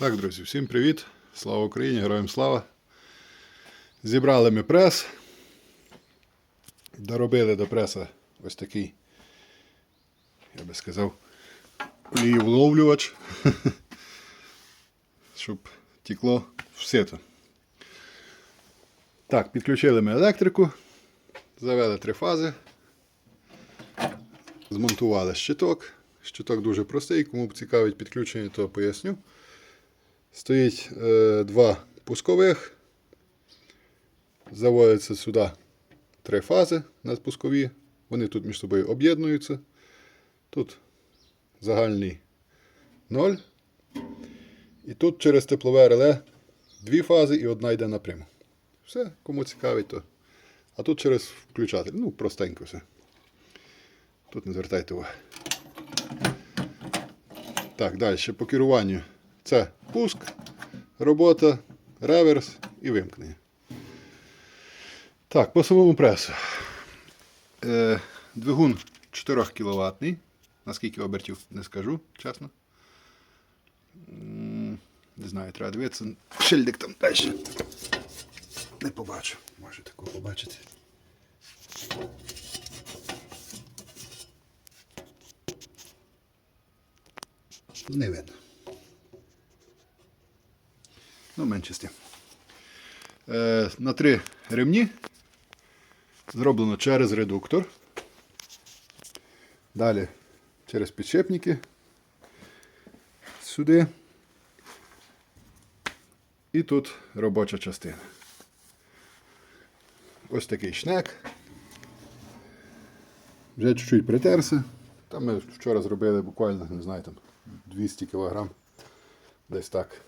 Так, друзі, всім привіт! Слава Україні, героям слава! Зібрали ми прес. Доробили до преса ось такий, я би сказав, олієвловлювач, щоб тікло в сито. Так, підключили ми електрику, завели три фази, змонтували щиток. Щиток дуже простий, кому цікавить підключення, то поясню. Стоїть е, два пускових. Заводяться сюди три фази на пускові. Вони тут між собою об'єднуються. Тут загальний 0. І тут через теплове реле дві фази і одна йде напряму. Все, кому цікавить, то. А тут через включатель. Ну, простенько все. Тут не звертайте уваги. Так, далі по керуванню. Це пуск, робота, реверс і вимкнення. Так, по самому пресу. Е, двигун 4 кВт. Наскільки обертів не скажу, чесно. Не знаю, треба дивитися. Шильдик там далі. Не побачу. Може такого побачити. Не видно. Ну, менше. Е, на три ремні зроблено через редуктор. Далі через підшипники. Сюди. І тут робоча частина. Ось такий шнек. Вже чуть-чуть притерся. Там ми вчора зробили буквально, не знаю, там 200 кг. Десь так.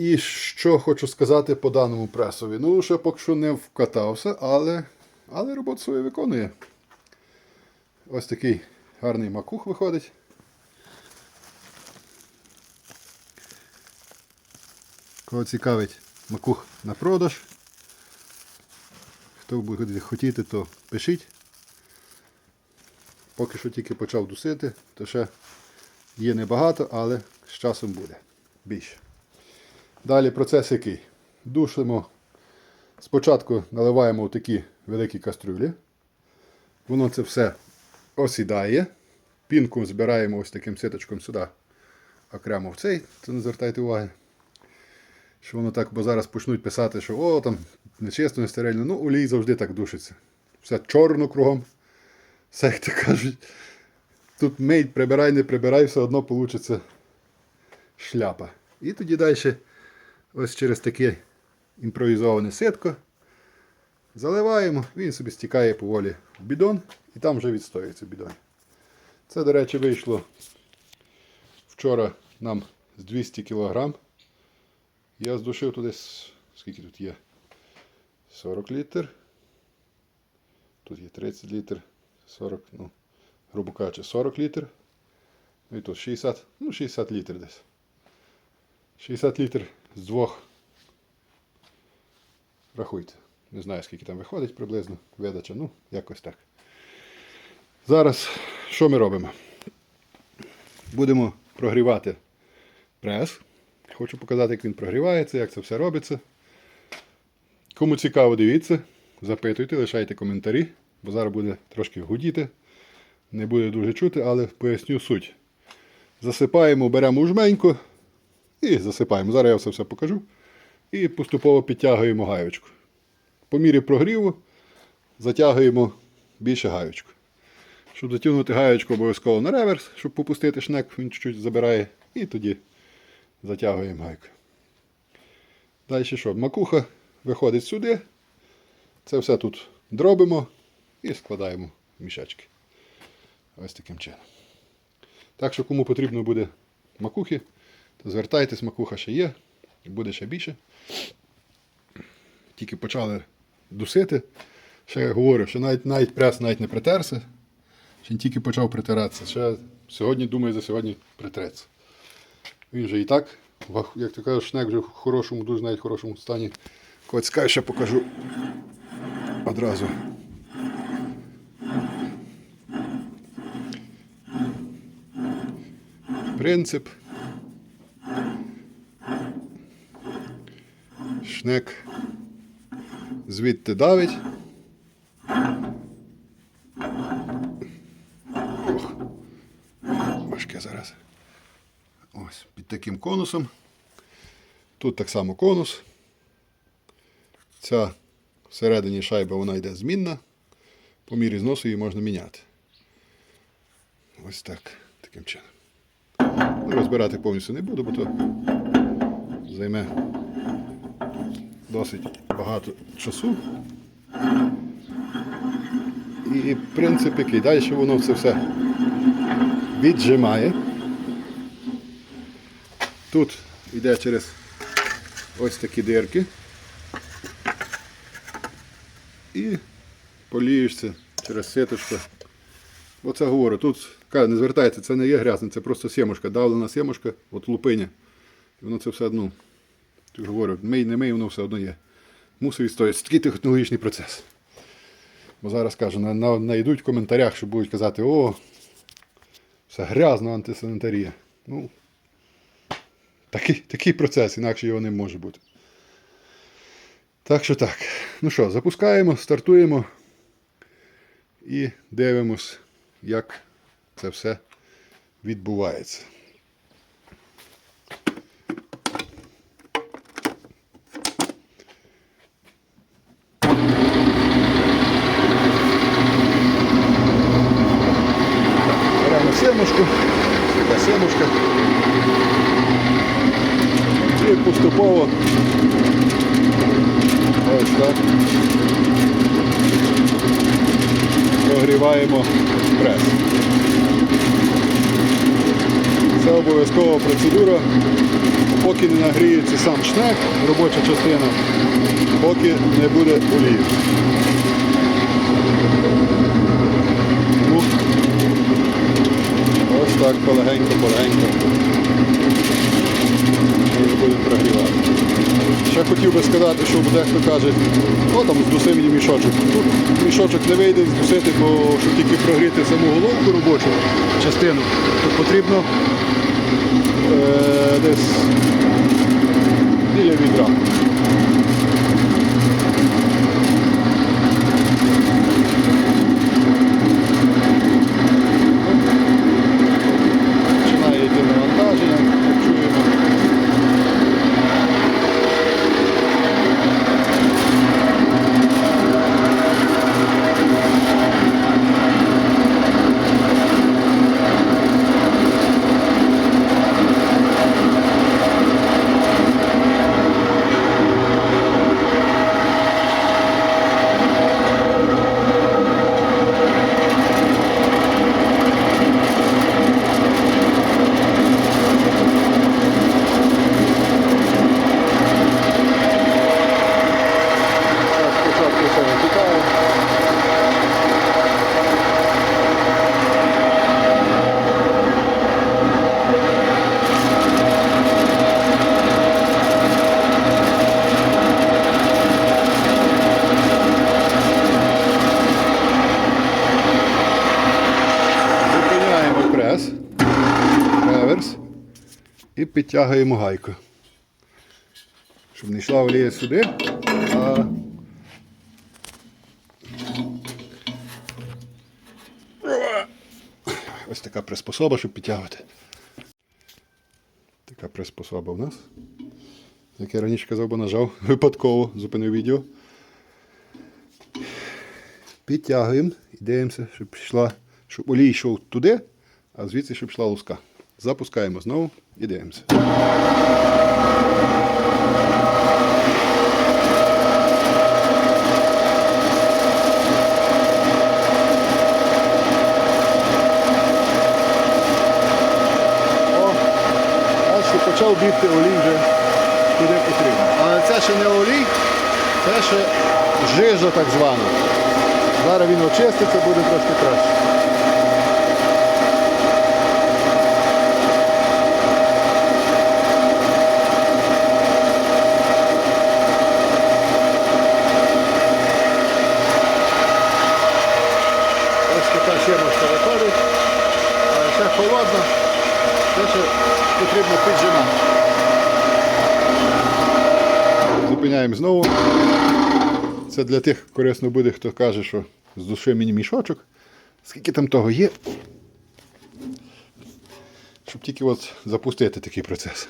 І що хочу сказати по даному пресові. Ну, ще поки що не вкатався, але, але роботу свою виконує. Ось такий гарний макух виходить. Кого цікавить макух на продаж. Хто буде хотіти, то пишіть. Поки що тільки почав дусити, то ще є небагато, але з часом буде більше. Далі процес який? Душимо. Спочатку наливаємо в такі великі кастрюлі. Воно це все осідає. Пінку збираємо ось таким ситочком сюди окремо в цей. Це не звертайте уваги. Що воно так, бо зараз почнуть писати, що о, там нечисто, не стерильно. Ну, олій завжди так душиться. Все чорно кругом. Все, як то кажуть. Тут мий, прибирай, не прибирай, все одно вийде шляпа. І тоді далі, ось через таке імпровізоване ситко, заливаємо, він собі стікає поволі в бідон і там вже відстоюється бідон. Це, до речі, вийшло вчора нам з 200 кг. Я здушив туди, скільки тут є? 40 літр. Тут є 30 літр, 40, ну, грубо кажучи, 40 літр. Ну і тут 60, ну 60 літр десь. 60 літр з двох. Рахуйте. Не знаю, скільки там виходить приблизно видача, ну, якось так. Зараз що ми робимо? Будемо прогрівати прес. Хочу показати, як він прогрівається, як це все робиться. Кому цікаво, дивіться, запитуйте, лишайте коментарі, бо зараз буде трошки гудіти. Не буде дуже чути, але поясню суть. Засипаємо, беремо жменьку і засипаємо. Зараз я все все покажу. І поступово підтягуємо гаючку. По мірі прогріву затягуємо більше гаючку. Щоб затягнути гаючку обов'язково на реверс, щоб попустити шнек, він чуть-чуть забирає. І тоді затягуємо гайку. Далі що? Макуха виходить сюди. Це все тут дробимо і складаємо в мішечки. Ось таким чином. Так що, кому потрібно буде макухи, то звертайтесь, макуха ще є, буде ще більше. Тільки почали дусити. Ще я говорю, що навіть, навіть прес навіть не притерся. Ще тільки почав притиратися. Ще сьогодні, думаю, за сьогодні притреться. Він же і так, як ти кажеш, шнек вже в хорошому, дуже навіть хорошому стані. Коли цікаво, ще покажу одразу. Принцип Шнек звідти давить. Ох, важке зараз. Ось під таким конусом. Тут так само конус. Ця всередині шайба вона йде змінна. По мірі зносу її можна міняти. Ось так, таким чином. Ну, Розбирати повністю не буду, бо то займе досить багато часу. І принцип який. Далі воно це все віджимає. Тут йде через ось такі дирки. І полієшся через ситочко. Оце говорю, тут не звертайте, це не є грязне, це просто сімушка, давлена сімушка, от лупиня. І воно це все одно. Тут говорю, мий, не мий, воно все одно є. Мусить відстояти. Такий технологічний процес. Бо зараз кажу, на, на, найдуть в коментарях, що будуть казати, о, все грязно антисанітарія. Ну, такий, такий процес, інакше його не може бути. Так що так. Ну що, запускаємо, стартуємо і дивимось, як це все відбувається. Беремо семушку, така семушка. І поступово ось так прогріваємо прес. Це обов'язкова процедура, поки не нагріється сам шнек, робоча частина, поки не буде олії. Ну, Ось так полегенько, полегенько. Ми будемо прогрівати. Ще хотів би сказати, що дехто каже, о там здусив мені мішочок. Тут мішочок не вийде здусити, бо щоб тільки прогріти саму головку робочу частину, то потрібно е, десь біля відра. Починає йти навантаження, як чуємо. Так, спочатку все витікає. Зупиняємо прес, реверс і підтягуємо гайку щоб не йшла олія сюди, а ось така приспособа, щоб підтягувати. Така приспособа в нас. Як я раніше казав, бо нажав випадково, зупинив відео. Підтягуємо і дивимося, щоб щоб олій йшов туди, а звідси, щоб йшла луска. Запускаємо знову і дивимося. Почав бігти олій вже куди потрібно. Але це ще не олій, це ще жижа так звана. Зараз він очиститься, буде трошки краще. Ось така сімочка виходить, але ще холодна, це ще потрібно піджимати. Зупиняємо знову. Це для тих корисно буде, хто каже, що з душі мені мішочок. Скільки там того є? Щоб тільки от запустити такий процес.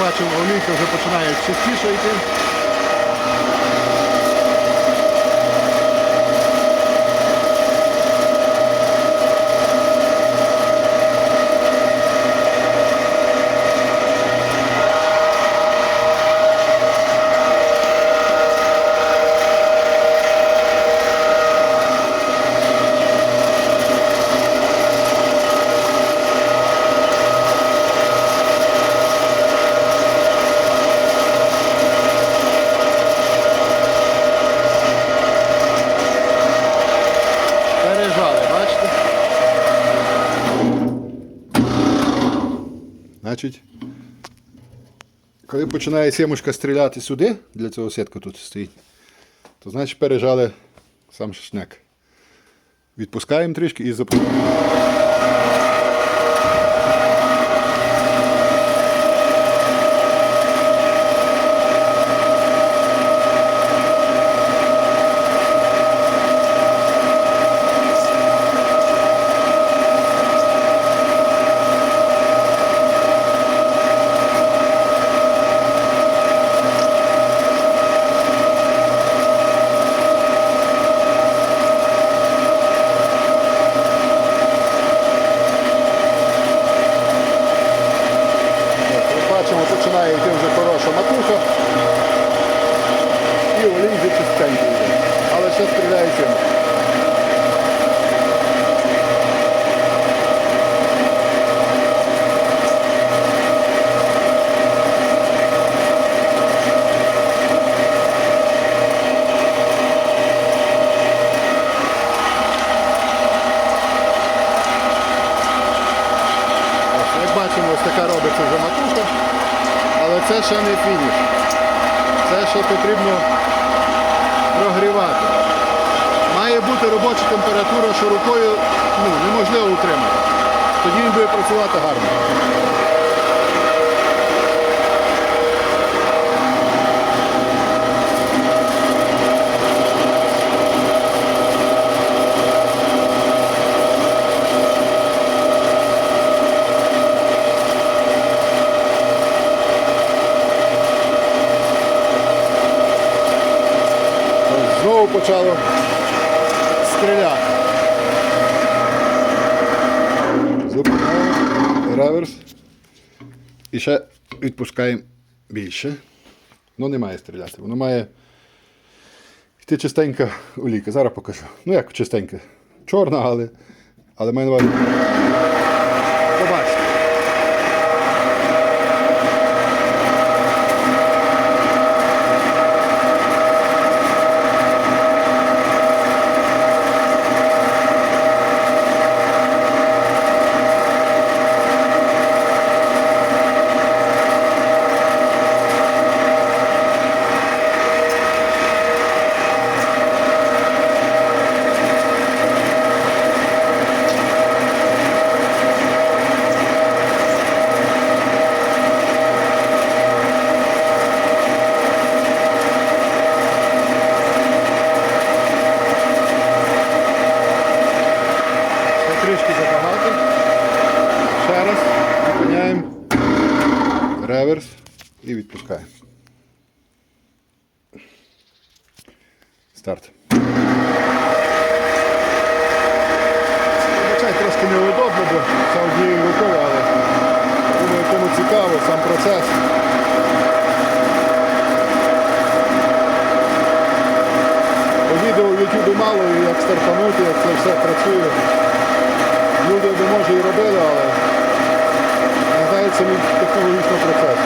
Бачимо, олійка вже починає чистіше йти. Пережали, бачите? Значить, коли починає сімушка стріляти сюди, для цього сітка тут стоїть, то значить пережали сам шашняк. Відпускаємо трішки і запускаємо. Як бачимо, починає йти вже хороша матуха. І олій вже чистенький. Але ще стріляє. Ось, Як бачимо, ось така робиться вже матуха, але це ще не фініш. Це ще потрібно прогрівати. Має бути робоча температура, що рукою ну, неможливо утримати. Тоді він буде працювати гарно. Ось Знову почало стріляти. Зупиняємо. Реверс. І ще відпускаємо більше. Ну не має стріляти. Воно має йти чистенька ліки. Зараз покажу. Ну як чистенька. Чорна, але, але має увазі. Побачите. Ще трішки забагато. Ще раз зупиняємо. Реверс і відпускаємо. Старт. Вибачай, трошки неудобно, бо це однією рукою, але думаю, кому цікаво сам процес. Відео в YouTube мало, як стартанути, як це все працює. Люди може і робили, але не знають самі технологічний процес.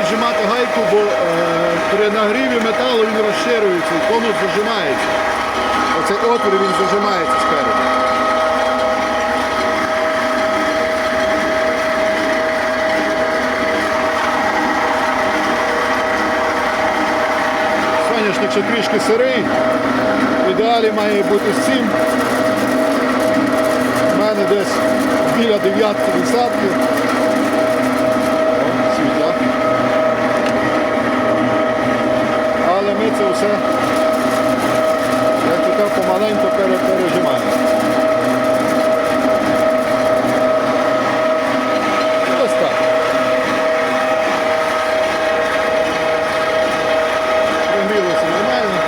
Віджимати гайку, бо е, при нагріві металу він розширюється і конус зажимається. Оцей отвір він зажимається спереду. Соняшник ще трішки сирий. В ідеалі має бути з цим. У мене десь біля дев'ятки десятки Це все, як то кажуть, помаленьку пере- пережимаємо. І Ось так. Прогрілося нормально.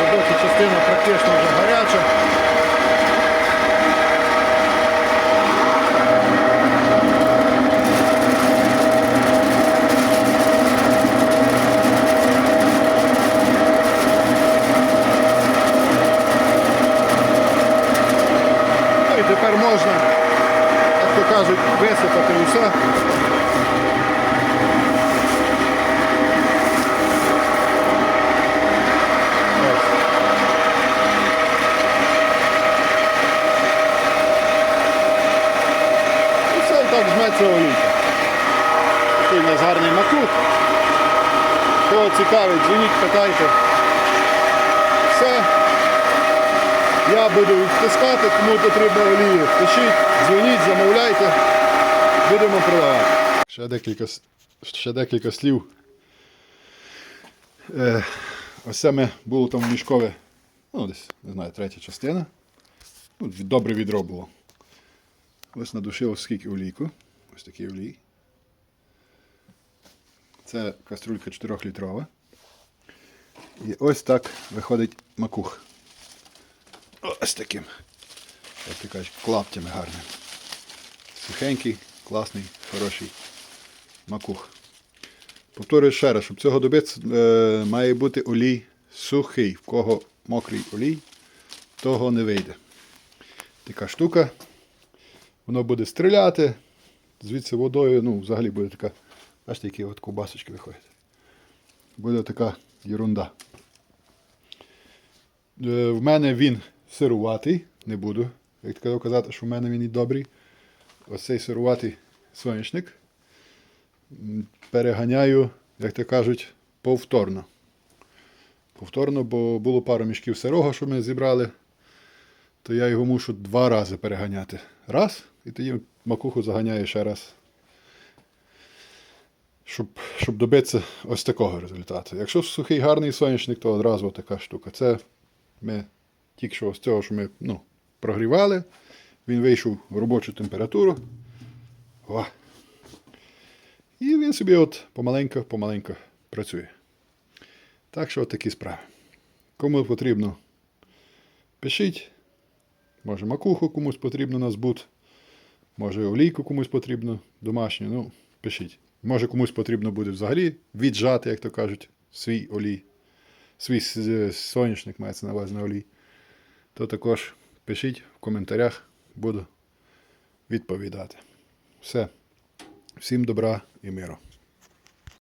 Робоча частина практично вже гаряча. Ну і тепер можна, як то кажуть, висипати усе. Ось. І все і так жметься олійка. Такий у нас гарний макут. Кого цікавить, дзвоніть, питайте. Все. Я буду відтискати, кому потрібно олії. Пишіть, дзвоніть, замовляйте. Будемо продавати. Ще декілька, ще декілька слів. Е, ось це ми було там мішкове, ну десь, не знаю, третя частина. Ну, добре відро було. Ось надушив скільки олійку. Ось такий олій. Це каструлька 4-літрова. І ось так виходить макух. Ось таким. Як ти кажеш, клаптями гарним. Сухенький, класний, хороший макух. Повторюю ще раз, щоб цього добитися, е, має бути олій сухий. В кого мокрий олій, того не вийде. Така штука. Воно буде стріляти. Звідси водою, ну, взагалі буде така, бачите, які от ковбасочки виходять. Буде така ерунда. Е, В мене він сируватий, не буду, як казав казати, що в мене він і добрий. Ось цей сируватий соняшник. Переганяю, як то кажуть, повторно. Повторно, бо було пару мішків сирого, що ми зібрали, то я його мушу два рази переганяти. Раз, і тоді макуху заганяю ще раз. Щоб, щоб добитися ось такого результату. Якщо сухий гарний соняшник, то одразу така штука. Це ми тільки що з цього, що ми ну, прогрівали, він вийшов в робочу температуру. О. І він собі от помаленько, помаленько працює. Так що от такі справи. Кому потрібно, пишіть. Може макуху комусь потрібно на збут. Може олійку комусь потрібно домашню. Ну, пишіть. Може комусь потрібно буде взагалі віджати, як то кажуть, свій олій. Свій с- соняшник мається на увазі на олій. То також пишіть в коментарях, буду відповідати. Все. Всім добра і миру.